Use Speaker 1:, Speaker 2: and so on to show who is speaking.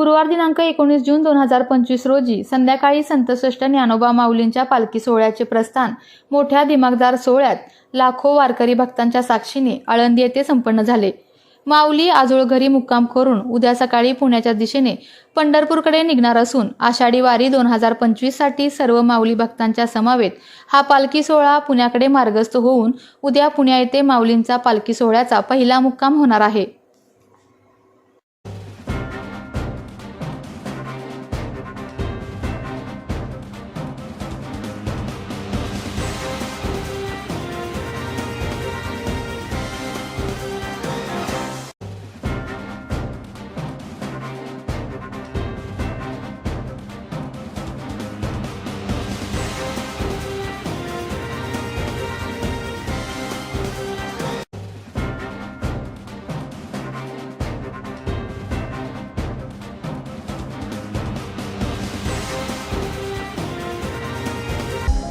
Speaker 1: गुरुवार दिनांक एकोणीस जून दोन हजार पंचवीस रोजी संध्याकाळी संतश्रेष्ठ ज्ञानोबा माऊलींच्या पालखी सोहळ्याचे प्रस्थान मोठ्या दिमागदार सोहळ्यात लाखो वारकरी भक्तांच्या साक्षीने आळंदी येथे संपन्न झाले. माऊली आजोळ घरी मुक्काम करून उद्या सकाळी पुण्याच्या दिशेने पंढरपूरकडे निघणार असून आषाढी वारी दोन हजार पंचवीससाठी सर्व माऊली भक्तांच्या समावेत हा पालखी सोहळा पुण्याकडे मार्गस्थ होऊन उद्या पुण्या येथे माऊलींचा पालखी सोहळ्याचा पहिला मुक्काम होणार आहे.